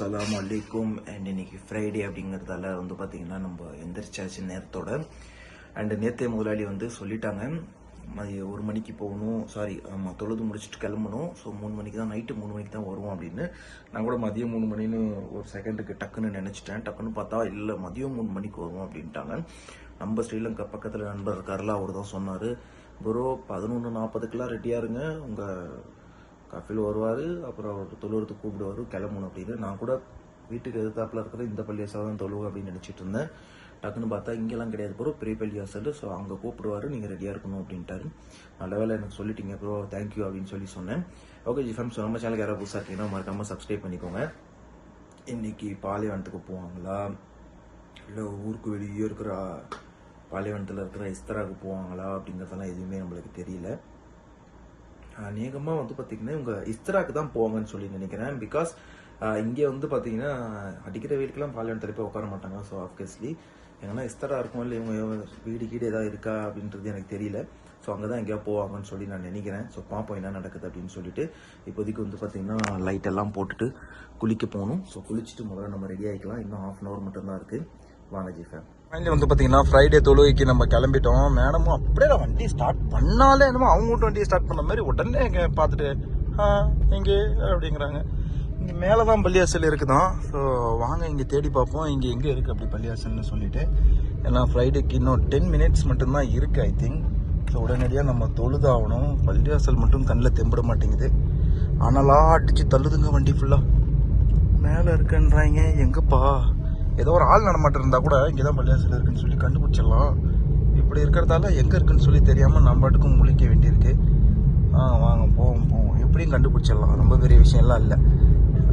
Back and and அலைக்கும் and இன்னைக்கு Friday அப்படிங்கிறதால வந்து பார்த்தீங்கன்னா நம்ம எந்திரிச்சாச்சு நேரத்தோட. அண்டு நேத்தே முதலாளி வந்து சொல்லிட்டாங்க ஒரு மணிக்கு போகணும். சாரி ஆமாம் தொழுது முடிச்சுட்டு கிளம்பணும். ஸோ மூணு மணிக்கு தான் நைட்டு மூணு மணிக்கு தான் வருவோம் அப்படின்னு. நான் கூட மதியம் மூணு மணின்னு ஒரு செகண்டுக்கு டக்குன்னு நினச்சிட்டேன். டக்குன்னு பார்த்தா இல்லை மதியம் மூணு மணிக்கு வருவோம் அப்படின்ட்டாங்க. நம்ம ஸ்ரீலங்கா பக்கத்தில் நண்பர் இருக்கார்ல அவர் தான் சொன்னார். ப்ரோ பதினொன்று நாற்பதுக்கெலாம் ரெடியாக இருங்க. உங்கள் கஃபில் வருவார் அப்புறம் அவர் தொழுவத்துக்கு கூப்பிடுவார் கிளம்பணும் அப்படின்னு. நான் கூட வீட்டுக்கு எதிர்த்தாப்பில் இருக்கிற இந்த பள்ளியாசல் தான் தொழுவு அப்படின்னு நினச்சிட்டு இருந்தேன். டக்குன்னு பார்த்தா இங்கெல்லாம் கிடையாது ப்ரோ பெரிய பள்ளியாசல் ஸோ அங்கே கூப்பிடுவாரு நீங்கள் ரெடியாக இருக்கணும் அப்படின்ட்டாரு. நல்ல வேலை எனக்கு சொல்லிட்டீங்க ப்ரோ தேங்க்யூ அப்படின்னு சொல்லி சொன்னேன். ஓகே ஜி ஃபேம்ஸ் நம்ம சேனலுக்கு யாராவது புதுசாக இருக்கீங்கன்னா மறக்காமல் சப்ஸ்கிரைப் பண்ணிக்கோங்க. இன்னைக்கு பாலைவனத்துக்கு போவாங்களா? இல்லை ஊருக்கு வெளியே இருக்கிற பாலைவனத்தில் இருக்கிற இஸ்தராவுக்கு போவாங்களா அப்படிங்கிறதெல்லாம் எதுவுமே நம்மளுக்கு தெரியல. அநேகமாக வந்து பார்த்தீங்கன்னா இவங்க இஸ்தராக்கு தான் போவாங்கன்னு சொல்லி நினைக்கிறேன். பிகாஸ் இங்கே வந்து பார்த்தீங்கன்னா அடிக்கிற வெயிலுக்கெல்லாம் பாலியல் போய் உட்கார மாட்டாங்க ஸோ ஆப்வியஸ்லி எங்கன்னா இஸ்தரா இருக்கும்? இல்லை இவங்க வீடு கீடு ஏதாவது இருக்கா? அப்படின்றது எனக்கு தெரியல. ஸோ அங்கே தான் எங்கேயா போவாங்கன்னு சொல்லி நான் நினைக்கிறேன். ஸோ பார்ப்போம் என்ன நடக்குது அப்படின்னு சொல்லிட்டு. இப்போதைக்கு வந்து பார்த்தீங்கன்னா லைட் எல்லாம் போட்டுட்டு குளிக்க போகணும். ஸோ குளிச்சுட்டு முதல்ல நம்ம ரெடி ஆகிக்கலாம் இன்னும் ஹாஃப் அன் ஹவர் மட்டும்தான் இருக்குது வாங்க ஜி ஃபேம் ஃபைனலி வந்து பார்த்தீங்கன்னா ஃப்ரைடே தொழுகைக்கு நம்ம கிளம்பிட்டோம். மேடமும் அப்படியே வண்டி ஸ்டார்ட் பண்ணாலே என்னமோ அவங்க மட்டும் வண்டியை ஸ்டார்ட் பண்ண மாதிரி உடனே எங்கே பார்த்துட்டு ஆ எங்கே அப்படிங்கிறாங்க. இங்கே மேலே தான் பள்ளியாசல் இருக்குதான். ஸோ வாங்க இங்கே தேடி பார்ப்போம். இங்கே எங்கே இருக்குது அப்படி பள்ளியாசல்னு சொல்லிட்டு. ஏன்னா ஃப்ரைடேக்கு இன்னும் டென் மினிட்ஸ் மட்டும்தான் இருக்குது ஐ திங்க் ஸோ உடனடியாக நம்ம தொழுதாகணும். பள்ளியாசல் மட்டும் கண்ணில் தெம்பிட மாட்டேங்குது. அனலா அடித்து தள்ளுதுங்க வண்டி ஃபுல்லாக மேலே இருக்குன்றாங்க. எங்கப்பா? ஏதோ ஒரு ஆள் நடமாட்டம் இருந்தால் கூட இங்கே தான் பள்ளியாசல் இருக்குன்னு சொல்லி கண்டுபிடிச்சிடலாம். இப்படி இருக்கிறதால எங்கே இருக்குன்னு சொல்லி தெரியாமல் நம்ம பாட்டுக்கும் முழிக்க வேண்டியிருக்கு. ஆ வாங்க போவோம் போவோம். எப்படியும் கண்டுபிடிச்சிடலாம். ரொம்ப பெரிய விஷயம்லாம் இல்லை.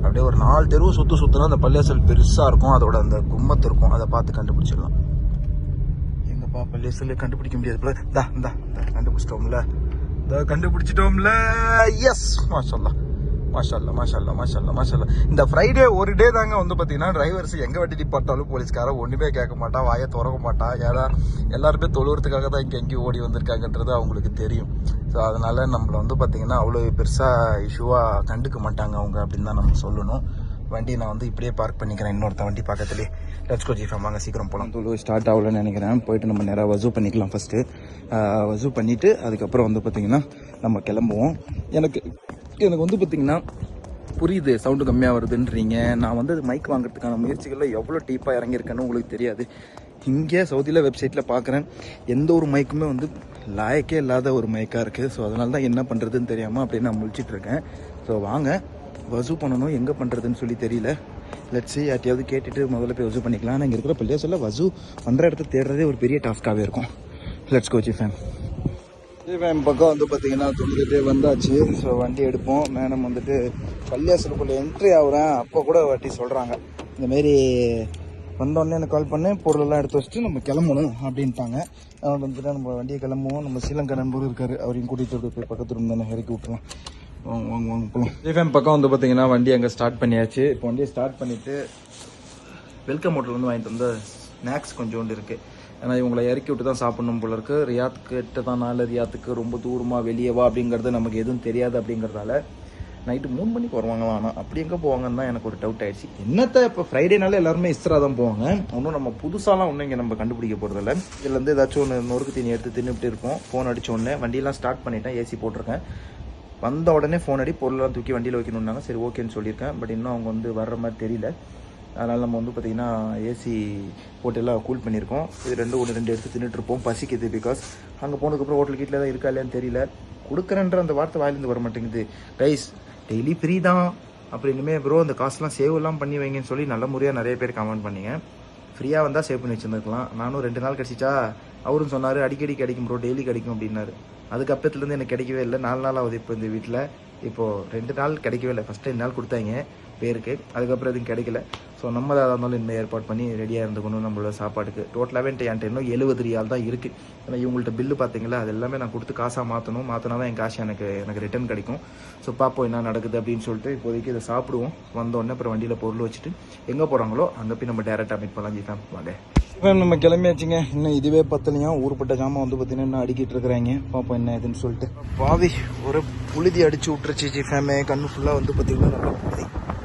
அப்படியே ஒரு நாலு தெருவு சுற்று சுற்றுனா அந்த பள்ளியாசல் பெருசாக இருக்கும். அதோட அந்த கும்மத்து இருக்கும். அதை பார்த்து கண்டுபிடிச்சிடலாம். எங்கப்பா பள்ளியாசல் கண்டுபிடிக்க முடியாது போல. தா இந்தா இந்தா, கண்டுபிடிச்சிட்டோம்ல. இதோ கண்டுபிடிச்சிட்டோம்ல. எஸ் மாஷல்லா மாஷல்லா மாஷல்லா மாஷல்லா மாஷல்லா இந்த ஃப்ரைடே ஒரு டே தாங்க வந்து பார்த்தீங்கன்னா டிரைவர்ஸ் எங்கே வண்டி நிப்பாட்டாலும் போலீஸ்காரன் ஒன்றுமே கேட்க மாட்டான் வாயை திறக்க மாட்டான். ஏன்னா எல்லாருமே தொழுவுறதுக்காக தான் இங்கே எங்கேயும் ஓடி வந்திருக்காங்கன்றது அவங்களுக்கு தெரியும். ஸோ அதனால் நம்மளை வந்து பார்த்தீங்கன்னா அவ்வளோ பெருசாக இஷ்யூவாக கண்டுக்க மாட்டாங்க அவங்க அப்படின்னு தான் நம்ம சொல்லணும். வண்டி நான் வந்து இப்படியே பார்க் பண்ணிக்கிறேன். இன்னொருத்த வண்டி பக்கத்துலேயே டச் கோ ஃபேம் வாங்க சீக்கிரம் போகலாம் தொழு ஸ்டார்ட் ஆகலன்னு நினைக்கிறேன். போயிட்டு நம்ம நேராக வசூ பண்ணிக்கலாம் ஃபஸ்ட்டு வசூ பண்ணிவிட்டு அதுக்கப்புறம் வந்து பார்த்திங்கன்னா நம்ம கிளம்புவோம். எனக்கு எனக்கு வந்து பார்த்திங்கன்னா புரியுது சவுண்டு கம்மியாக வருதுன்றீங்க. நான் வந்து மைக் வாங்குறதுக்கான முயற்சிகளில் எவ்வளோ டீப்பாக இறங்கியிருக்கேன்னு உங்களுக்கு தெரியாது. இங்கே சவுதியில் வெப்சைட்டில் பார்க்குறேன் எந்த ஒரு மைக்குமே வந்து லாயக்கே இல்லாத ஒரு மைக்காக இருக்குது ஸோ அதனால தான் என்ன பண்ணுறதுன்னு தெரியாமல் அப்படின்னு நான் முழிச்சிட்டு இருக்கேன். ஸோ வாங்க வசூ பண்ணணும் எங்கே பண்ணுறதுன்னு சொல்லி தெரியல. லட்சி யார்ட்டையாவது கேட்டுட்டு முதல்ல போய் வசூ பண்ணிக்கலாம். ஆனால் இங்கே இருக்கிற பள்ளியா சொல்ல வசூ பண்ணுற இடத்த தேடுறதே ஒரு பெரிய டாஸ்க்காகவே இருக்கும். லெட்ஸ் கோச்சி ஃபேன் ஃபேன் பக்கம் வந்து பார்த்தீங்கன்னா தொழுதுட்டு வந்தாச்சு. ஸோ வண்டி எடுப்போம். மேடம் வந்துட்டு பள்ளியாசலுக்குள்ளே என்ட்ரி ஆகுறேன். அப்போ கூட வாட்டி சொல்கிறாங்க இந்தமாரி வந்தோடனே எனக்கு கால் பண்ணேன் பொருளெல்லாம் எடுத்து வச்சுட்டு நம்ம கிளம்பணும் அப்படின்ட்டாங்க. அவர் வந்துட்டு நம்ம வண்டியை கிளம்புவோம். நம்ம ஸ்ரீலங்கா நண்பர் இருக்காரு. அவரையும் கூட்டிகிட்டு போய் பக்கத்து ரூம் தானே இறக்கி விட்டுலாம் வாங்க வாங்க வாங்க போகலாம் ஜிஃபேம் பக்கம் வந்து பார்த்தீங்கன்னா வண்டி அங்கே ஸ்டார்ட் பண்ணியாச்சு. இப்போ வண்டியை ஸ்டார்ட் பண்ணிவிட்டு வெல்கம் ஹோட்டல் வாங்கிட்டு வந்த ஸ்நாக்ஸ் கொஞ்சோண்டு இருக்குது ஏன்னா இவங்களை இறக்கி விட்டு தான் சாப்பிடணும் போல இருக்கு. ரியாத் கிட்ட தான் நாலு ரியாத்துக்கு ரொம்ப தூரமாக வெளியே வா அப்படிங்கிறது நமக்கு எதுவும் தெரியாது அப்படிங்கிறதால நைட்டு மூணு மணிக்கு வருவாங்களா ஆனால் அப்படி எங்கே போவாங்கன்னு தான் எனக்கு ஒரு டவுட் ஆயிடுச்சு. என்னத்த இப்போ ஃப்ரைடேனால எல்லாருமே இஸ்ரா தான் போவாங்க? ஒன்றும் நம்ம புதுசாலாம் ஒன்றும் இங்கே நம்ம கண்டுபிடிக்க போகிறதில்ல இதுலேருந்து ஏதாச்சும் ஒன்று நொறுக்கு தீனி எடுத்து தின்னுட்டு இருப்போம். ஃபோன் அடிச்ச உடனே வண்டியெல்லாம் ஸ்டார்ட் பண்ணிட்டேன். ஏசி போட்டிருக்கேன். வந்த உடனே ஃபோன் அடி பொருளெல்லாம் தூக்கி வண்டியில் வைக்கணுன்னாங்க சரி ஓகேன்னு சொல்லியிருக்கேன். பட் இன்னும் அவங்க வந்து வர்ற மாதிரி தெரியல. அதனால் நம்ம வந்து பார்த்திங்கன்னா ஏசி போட்டு கூல் பண்ணியிருக்கோம். இது ரெண்டு ஒன்று ரெண்டு எடுத்து தின்னுட்டு இருப்போம் பசிக்குது பிகாஸ் அங்கே போனதுக்கப்புறம் ஹோட்டல் கீட்டில் தான் இருக்கா இல்லையான்னு தெரியல. கொடுக்குறேன்ற அந்த வார்த்தை வாயிலிருந்து வர மாட்டேங்குது. கைஸ் டெய்லி ஃப்ரீ தான். அப்புறம் இனிமேல் ப்ரோ அந்த காசுலாம் சேவ்லாம் பண்ணி வைங்கன்னு சொல்லி நல்ல முறையாக நிறைய பேர் கமெண்ட் பண்ணிங்க. ஃப்ரீயாக வந்தால் சேவ் பண்ணி வச்சுருந்துருக்கலாம். நானும் ரெண்டு நாள் கிடச்சிச்சா அவரும் சொன்னார் அடிக்கடி கிடைக்கும் ப்ரோ டெய்லி கிடைக்கும் அப்படின்னாரு. அதுக்கப்புறத்துலேருந்து எனக்கு கிடைக்கவே இல்லை. நாலு நாள் ஆகுது இப்போ இந்த வீட்டில். இப்போது ரெண்டு நாள் கிடைக்கவே இல்லை. ஃபஸ்ட்டு ரெண்டு நாள் கொடுத்தாங்க. பேருக்கு. அதுக்கப்புறம் எதுவும் கிடைக்கல. ஸோ நம்ம தான் இருந்தாலும் இனிமேல் ஏற்பாடு பண்ணி ரெடியாக இருந்துக்கணும் நம்மளோட சாப்பாடுக்கு டோட்டலாகவே என்கிட்ட இன்னும் எழுபது ரியால் தான் இருக்குது ஏன்னா இவங்கள்ட்ட பில்லு பார்த்தீங்களா அது எல்லாமே நான் கொடுத்து காசாக மாற்றணும் மாற்றினா தான் என் காசு எனக்கு எனக்கு ரிட்டர்ன் கிடைக்கும். ஸோ பார்ப்போம் என்ன நடக்குது அப்படின்னு சொல்லிட்டு இப்போதைக்கு இதை சாப்பிடுவோம். வந்தோடனே அப்புறம் வண்டியில் பொருள் வச்சுட்டு எங்கே போகிறாங்களோ அங்கே போய் நம்ம டேரெக்டாக மீட் பண்ணலாம். ஜிஃபேம் வாங்க. மேம் நம்ம கிளம்பியாச்சுங்க. இன்னும் இதுவே பத்தலையா? ஊருப்பட்ட ஜாமான் வந்து பார்த்தீங்கன்னா இன்னும் அடிக்கிட்டு இருக்கிறாங்க. பார்ப்போம் என்ன ஏதுன்னு சொல்லிட்டு. பாவி ஒரு புழுதி அடிச்சு விட்டுருச்சு ஜி ஃபேமே கண்ணு ஃபுல்லாக வந்து பார்த்தீங்கன்னா நல்லா புழுதி. நல்லா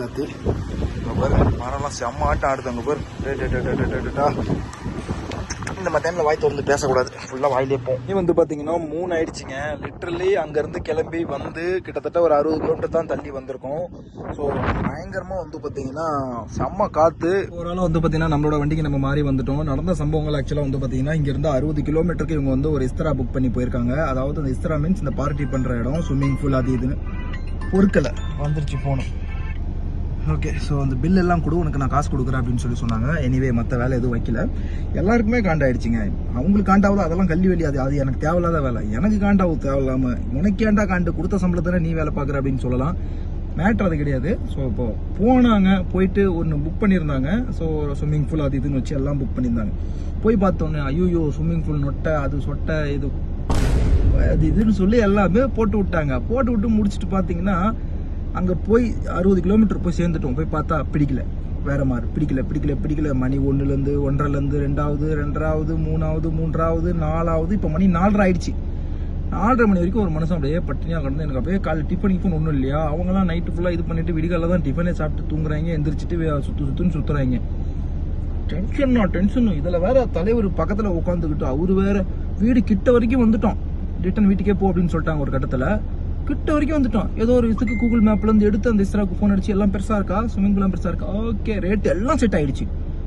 காற்று இங்க பாரு மரம்லாம் செம்ம ஆட்டம் ஆடுது அங்கே பாரு. டே, டே, டே, டே, டே, டே, டே, டா. இந்த மாதிரி டைமில் வாய் திறந்து பேசக்கூடாது. ஃபுல்லாக வாயிலே போகும் இது வந்து பார்த்தீங்கன்னா மூணு ஆயிடுச்சுங்க. லிட்ரலி அங்கேருந்து கிளம்பி வந்து கிட்டத்தட்ட ஒரு அறுபது கிலோமீட்டர் தான் தள்ளி வந்திருக்கோம். ஸோ பயங்கரமாக வந்து பார்த்தீங்கன்னா செம்ம காற்று ஓரளவு வந்து பார்த்தீங்கன்னா நம்மளோட வண்டிக்கு நம்ம மாறி வந்துட்டோம். நடந்த சம்பவங்கள் ஆக்சுவலாக வந்து பார்த்தீங்கன்னா இங்கேருந்து அறுபது கிலோமீட்டருக்கு இவங்க வந்து ஒரு இஸ்தரா புக் பண்ணி போயிருக்காங்க. அதாவது அந்த இஸ்தரா மீன்ஸ் இந்த பார்ட்டி பண்ணுற இடம் ஸ்விம்மிங் பூல் அது இதுன்னு பொறுக்கலை. வந்துருச்சு போகணும் ஓகே ஸோ அந்த பில் எல்லாம் கொடு உனக்கு நான் காசு கொடுக்குறேன் அப்படின்னு சொல்லி சொன்னாங்க. எனிவே மற்ற வேலை எதுவும் வைக்கல. எல்லாருக்குமே காண்டாயிடுச்சுங்க. அவங்களுக்கு காண்டாவது? அதெல்லாம் கல்வி வெளி அது அது எனக்கு தேவையில்லாத வேலை. எனக்கு காண்டாவது தேவையில்லாம உனக்கு ஏண்டா காண்டு? கொடுத்த சம்பளத்தில் நீ வேலை பார்க்குற அப்படின்னு சொல்லலாம். மேட்ரு அது கிடையாது. ஸோ இப்போ போனாங்க போயிட்டு ஒன்று புக் பண்ணியிருந்தாங்க. ஸோ ஸ்விம்மிங் பூல் அது இதுன்னு வச்சு எல்லாம் புக் பண்ணியிருந்தாங்க. போய் பார்த்தோன்னே ஐயோ ஸ்விம்மிங் பூல் நொட்டை அது சொட்டை இது அது இதுன்னு சொல்லி எல்லாமே போட்டு விட்டாங்க. போட்டு விட்டு முடிச்சுட்டு பார்த்தீங்கன்னா அங்கே போய் அறுபது கிலோமீட்டர் போய் சேர்ந்துட்டோம். போய் பார்த்தா பிடிக்கல. வேற மாதிரி. பிடிக்கல பிடிக்கல பிடிக்கல. மணி ஒன்றுலேருந்து ஒன்றரைலேருந்து ரெண்டாவது ரெண்டாவது மூணாவது மூன்றாவது நாலாவது இப்போ மணி நாலரை ஆயிடுச்சு. நாலரை மணி வரைக்கும் ஒரு மனுஷன் அப்படியே பட்டினியாக கிடந்து எனக்கு அப்படியே காலை டிஃபன் கிஃபன் ஒன்றும் இல்லையா? அவங்களாம் நைட்டு ஃபுல்லாக இது பண்ணிட்டு விடிகாலில் தான் டிஃபனே சாப்பிட்டு தூங்குறாங்க எந்திரிச்சிட்டு சுற்று சுற்றுன்னு சுற்றுறாங்க டென்ஷன்னா டென்ஷன் இதில் வேற தலைவர் பக்கத்தில் உட்காந்துக்கிட்டு அவர் வேற வீடு கிட்ட வரைக்கும் வந்துட்டோம். ரிட்டன் வீட்டுக்கே போ அப்படின்னு சொல்லிட்டாங்க ஒரு கட்டத்தில். கிட்ட வரைக்கும் வந்துட்டோம். ஏதோ ஒரு இதுக்கு கூகுள் மேப்ல இருந்து எடுத்து அந்த இஸ்ராக்கு ஃபோன் அடிச்சு எல்லாம் பெருசா இருக்கா? ஸ்விமிங் பூலாம் பெருசா இருக்கா? ஓகே ரேட் எல்லாம் செட் ஆயிடுச்சு.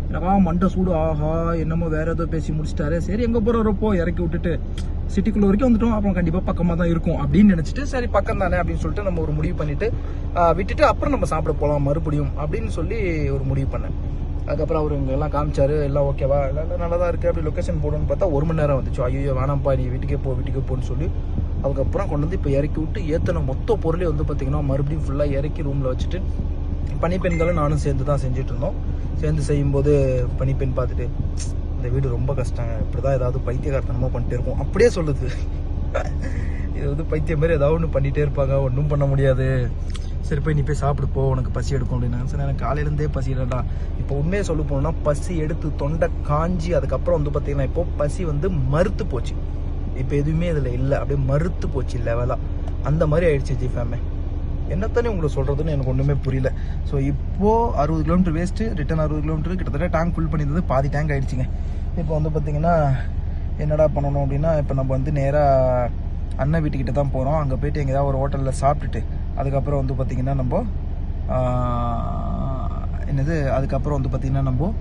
எனக்கா மண்டை சூடு ஆஹா என்னமோ வேற ஏதோ பேசி முடிச்சிட்டாரு. சரி எங்க போறப்போ இறக்கி விட்டுட்டு. சிட்டிக்குள்ள வரைக்கும் வந்துட்டோம். அப்புறம் கண்டிப்பா பக்கமா தான் இருக்கும் அப்படின்னு நினைச்சிட்டு சரி பக்கம் தானே அப்படின்னு சொல்லிட்டு நம்ம ஒரு முடிவு பண்ணிட்டு விட்டுட்டு அப்புறம் நம்ம சாப்பிட போலாம் மறுபடியும் அப்படின்னு சொல்லி ஒரு முடிவு பண்ணேன். அதுக்கப்புறம் அவர் இங்கே எல்லாம் காமிச்சாரு. எல்லாம் ஓகேவா எல்லாம் நல்லா தான் இருக்கு. அப்படி லொக்கேஷன் போடணும்னு பார்த்தா ஒரு மணி நேரம் வந்துச்சு. ஐயோ வேணாம்ப்பா நீ வீட்டுக்கே போ வீட்டுக்கே போன்னு சொல்லி அதுக்கப்புறம் கொண்டு வந்து இப்போ இறக்கி விட்டு ஏற்றின மொத்த பொருளையும் வந்து பார்த்திங்கன்னா மறுபடியும் ஃபுல்லாக இறக்கி ரூமில் வச்சுட்டு பனிப்பெண்களும் நானும் சேர்ந்து தான் செஞ்சுட்டு இருந்தோம் சேர்ந்து செய்யும்போது பனிப்பெண் பார்த்துட்டு இந்த வீடு ரொம்ப கஷ்டங்க. இப்படி தான் ஏதாவது பைத்தியகார்த்தனமாக பண்ணிட்டே இருப்போம் அப்படியே சொல்லுது. இது வந்து பைத்தியம் மாதிரி ஏதாவது ஒன்று பண்ணிகிட்டே இருப்பாங்க. ஒன்றும் பண்ண முடியாது. சரி போய் நீ போய் சாப்பிடு போ உனக்கு பசி எடுக்கும் அப்படின்னு. சரி எனக்கு காலையிலேருந்தே பசி இல்லைடா. இப்போ உண்மையை சொல்ல போனோம்னா பசி எடுத்து தொண்டை காஞ்சி அதுக்கப்புறம் வந்து பார்த்தீங்கன்னா இப்போ பசி வந்து மறுத்து போச்சு. இப்போ எதுவுமே இதில் இல்லை. அப்படியே மறுத்து போச்சு லெவலாக அந்த மாதிரி ஆயிடுச்சு ஜிஃபேமே என்னத்தானே உங்களுக்கு சொல்கிறதுன்னு எனக்கு ஒன்றுமே புரியல. ஸோ இப்போது அறுபது கிலோமீட்டர் வேஸ்ட்டு ரிட்டன் அறுபது கிலோமீட்டர் கிட்டத்தட்ட டேங்க் ஃபுல் பண்ணியிருந்தது. பாதி டேங்க் ஆகிடுச்சிங்க இப்போ வந்து பார்த்திங்கன்னா என்னடா பண்ணணும் அப்படின்னா இப்போ நம்ம வந்து நேராக அண்ணன் வீட்டுக்கிட்ட தான் போகிறோம் அங்கே போயிட்டு எங்கேயாவது ஒரு ஹோட்டலில் சாப்பிட்டுட்டு அதுக்கப்புறம் வந்து பார்த்திங்கன்னா நம்ம என்னது அதுக்கப்புறம் வந்து பார்த்திங்கன்னா நம்ம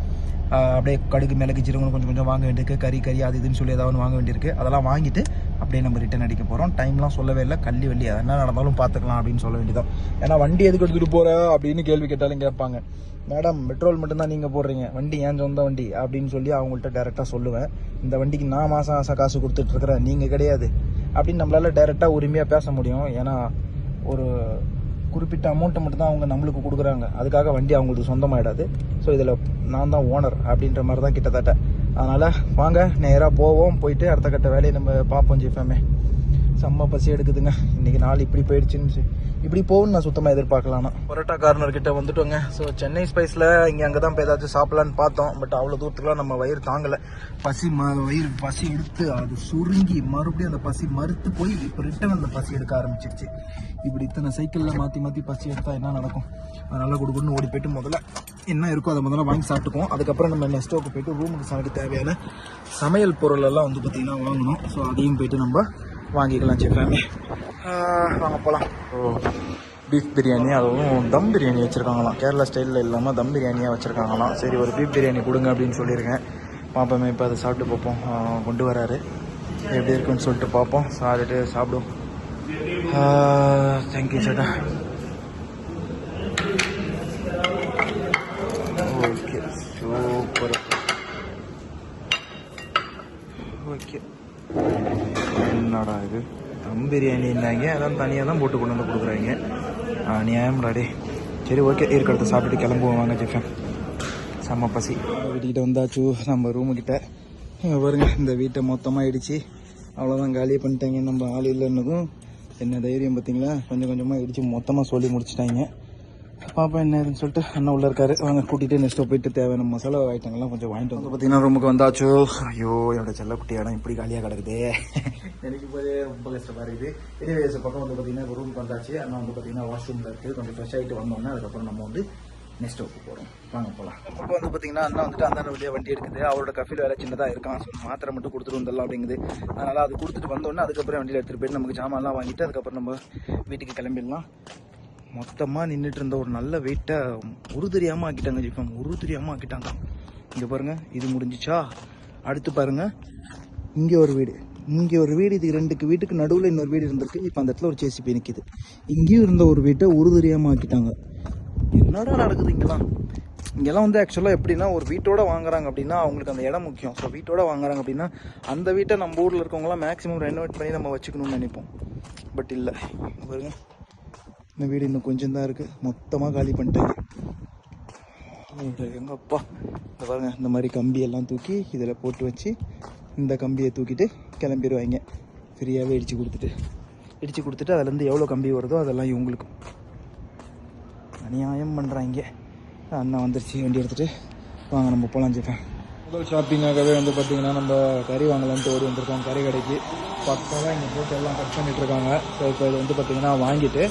அப்படியே கடுகு மிளகு ஜீரகம் கொஞ்சம் கொஞ்சம் வாங்க வேண்டியிருக்கு. கறி கறி அது இதுன்னு சொல்லி ஏதாவது ஒன்று வாங்க வேண்டியிருக்கு. அதெல்லாம் வாங்கிட்டு அப்படியே நம்ம ரிட்டர்ன் அடிக்க போகிறோம் டைம்லாம் சொல்லவே இல்லை. கள்ளி வண்டி அது என்ன நடந்தாலும் பார்த்துக்கலாம் அப்படின்னு சொல்ல வேண்டியதான் ஏன்னா வண்டி எதுக்கு எடுத்துகிட்டு போகிற அப்படின்னு கேள்வி கேட்டாலும் கேட்பாங்க. மேடம் பெட்ரோல் மட்டும்தான் நீங்கள் போடுறீங்க. வண்டி ஏன் சொந்த வண்டி? அப்படின்னு சொல்லி அவங்கள்ட்ட டேரெக்டாக சொல்லுவேன். இந்த வண்டிக்கு நான் மாதம் மாதம் காசு கொடுத்துட்ருக்குறேன் நீங்கள் கிடையாது. அப்படின்னு நம்மளால டேரெக்டாக உரிமையாக பேச முடியும். ஏன்னா ஒரு குறிப்பிட்ட அமௌண்ட்டை மட்டும் தான் அவங்க நம்மளுக்கு கொடுக்குறாங்க. அதுக்காக வண்டி அவங்களுக்கு சொந்தமாயிடாது. ஸோ இதில் நான் தான் ஓனர் அப்படின்ற மாதிரி தான் கிட்டத்தட்ட. அதனால் வாங்க நேராக போவோம். போயிட்டு அடுத்த கட்ட வேலையை நம்ம பார்ப்போம் ஜிஃபேமே செம்ம பசி எடுக்குதுங்க. இன்றைக்கி நாள் இப்படி போயிடுச்சுன்னு இப்படி போகணும்னு நான் சுத்தமாக எதிர்பார்க்கலாம் பரோட்டா கார்னர் கிட்ட வந்துட்டோங்க. ஸோ சென்னை ஸ்பைஸில் இங்கே அங்கே தான் போய் ஏதாச்சும் சாப்பிட்லான்னு பார்த்தோம். பட் அவ்வளோ தூரத்துக்குலாம் நம்ம வயிறு தாங்கலை. பசி ம வயிறு பசி எடுத்து அது சுருங்கி மறுபடியும் அந்த பசி மறுத்து போய் இப்போ ரிட்டன் அந்த பசி எடுக்க ஆரம்பிச்சிருச்சு. இப்படி இத்தனை சைக்கிளில் மாற்றி மாற்றி பசி எடுத்தால் என்ன நடக்கும்? அதனால் கொடுக்கணும்னு ஓடி போயிட்டு முதல்ல என்ன இருக்கோ அதை முதல்ல வாங்கி சாப்பிட்டுக்குவோம். அதுக்கப்புறம் நம்ம நெக்ஸ்ட்டோக்கு போயிட்டு ரூமுக்கு சாப்பிட்டு தேவையான சமையல் பொருளெல்லாம் வந்து பார்த்திங்கன்னா வாங்கணும். ஸோ அதையும் போயிட்டு நம்ம வாங்கிக்கலாம் சிக்கலாமே வாங்க போகலாம் ஓ பீஃப் பிரியாணி அதுவும் தம் பிரியாணி வச்சுருக்காங்களாம். கேரளா ஸ்டைலில் இல்லாமல் தம் பிரியாணியாக வச்சுருக்காங்களாம். சரி ஒரு பீஃப் பிரியாணி கொடுங்க அப்படின்னு சொல்லியிருக்கேன். பார்ப்போமே இப்போ அதை சாப்பிட்டு பார்ப்போம். கொண்டு வராரு. எப்படி இருக்குன்னு சொல்லிட்டு பார்ப்போம். சாப்பிட்டுட்டு சாப்பிடுவோம். தேங்க்யூ சேட்டா ஓகே சூப்பர் ஓகே என்னடா இது? தம் பிரியாணின்னாங்க அதான் தனியாக தான் போட்டு கொண்டு வந்து கொடுக்குறாங்க. நியாயம்டா டே சரி ஓகே. இருக்கிறத சாப்பிட்டுட்டு கிளம்புவோம். வாங்க ஜெஃபன் செம்ம பசி. வீட்டுக்கிட்ட வந்தாச்சு. நம்ம ரூமுக்கிட்ட பாருங்க இந்த வீட்டை மொத்தமாக இடித்து அவ்வளோதான் காலி பண்ணிட்டாங்க. நம்ம ஆள் இல்லைன்னதும் என்ன தைரியம் பார்த்தீங்களா? கொஞ்சம் கொஞ்சமாக இடித்து மொத்தமாக சொல்லி முடிச்சிட்டாங்க. பாப்பா என்ன ஏதுன்னு சொல்லிட்டு அண்ணன் உள்ள இருக்காரு. வாங்க கூட்டிட்டு நெக்ஸ்ட் போயிட்டு தேவையான மசாலா ஐட்டங்கள்லாம் கொஞ்சம் வாங்கிட்டு வந்து பார்த்தீங்கன்னா ரூமுக்கு வந்தாச்சு. ஐயோ என்னோட செல்லக்குட்டி இடம் இப்படி காலியாக கிடக்குது. நினைக்கும் போதே ரொம்ப கஷ்டமா இருக்குது. எனிவேஸ் பக்கம் வந்து பார்த்தீங்கன்னா ரூமுக்கு வந்தாச்சு. அண்ணா வந்து பார்த்தீங்கன்னா வாஷ்ரூமில் இருக்குது. கொஞ்சம் ஃப்ரெஷ் ஆகிட்டு வந்தோன்னே அதுக்கப்புறம் நம்ம வந்து நெக்ஸ்ட் ஒர்க்கு போகிறோம் வாங்க போகலாம் இப்போ வந்து பார்த்தீங்கன்னா அண்ணா வந்துட்டு அந்த வழியாக வண்டி எடுக்குது. அவரோட கஃபில் வேலை சின்னதாக இருக்கான். ஸோ மாத்திரை மட்டும் கொடுத்துட்டு வந்துடலாம் அப்படிங்குது. அதனால் அது கொடுத்துட்டு வந்தோடனே அதுக்கப்புறம் வண்டியில் எடுத்துகிட்டு போயிட்டு நமக்கு ஜாமான்லாம் வாங்கிட்டு அதுக்கப்புறம் நம்ம வீட்டுக்கு கிளம்பிடலாம். மொத்தமாக நின்றுட்டு இருந்த ஒரு நல்ல வெயிட்டை உரு தெரியாமல் ஆக்கிட்டாங்க ஜிஃபம் உரு தெரியாமல் ஆக்கிட்டாங்க. இங்கே பாருங்கள் இது முடிஞ்சிச்சா? அடுத்து பாருங்க. இங்கே ஒரு வீடு. இங்கே ஒரு வீடு இது ரெண்டுக்கு வீட்டுக்கு நடுவில் இன்னொரு வீடு இருந்திருக்கு. இப்போ அந்த இடத்துல ஒரு ஜேசிபி நிற்கிது இங்கேயும் இருந்த ஒரு வீட்டை உரு தெரியாமல் ஆக்கிட்டாங்க. என்னடா நடக்குது இங்கெல்லாம்? இங்கெல்லாம் வந்து ஆக்சுவலாக எப்படின்னா ஒரு வீட்டோட வாங்குறாங்க அப்படின்னா அவங்களுக்கு அந்த இடம் முக்கியம். ஸோ வீட்டோட வாங்குறாங்க அப்படின்னா அந்த வீட்டை நம்ம ஊரில் இருக்கவங்களாம் மேக்ஸிமம் ரெனோவேட் பண்ணி நம்ம வச்சுக்கணும்னு நினைப்போம். பட் இல்லை. பாருங்க. இந்த வீடு இன்னும் கொஞ்சம் தான் இருக்குது மொத்தமாக காலி பண்ணிட்டாங்க எங்கள் அப்பா இந்த பாருங்க இந்த மாதிரி கம்பியெல்லாம் தூக்கி இதில் போட்டு வச்சு இந்த கம்பியை தூக்கிட்டு கிளம்பிடுவாங்க ஃப்ரீயாகவே இடித்து கொடுத்துட்டு. இடித்து கொடுத்துட்டு அதுலேருந்து எவ்வளோ கம்பி வருதோ அதெல்லாம் இவங்களுக்கு. அநியாயம் பண்ணுறாங்க அண்ணன் வந்துருச்சு வண்டி எடுத்துகிட்டு வாங்க நம்ம போகலாம் ஜிஃபேன் முதல் ஷாப்பிங்காகவே வந்து பார்த்திங்கன்னா நம்ம கறி வாங்கலான்ட்டு ஓடி வந்திருக்கோம். கறி கடைக்கு. பக்கமாக இங்கே போட்டு எல்லாம் கட் பண்ணிட்டு இருக்காங்க ஸோ இப்போ இது வந்து பார்த்தீங்கன்னா வாங்கிட்டு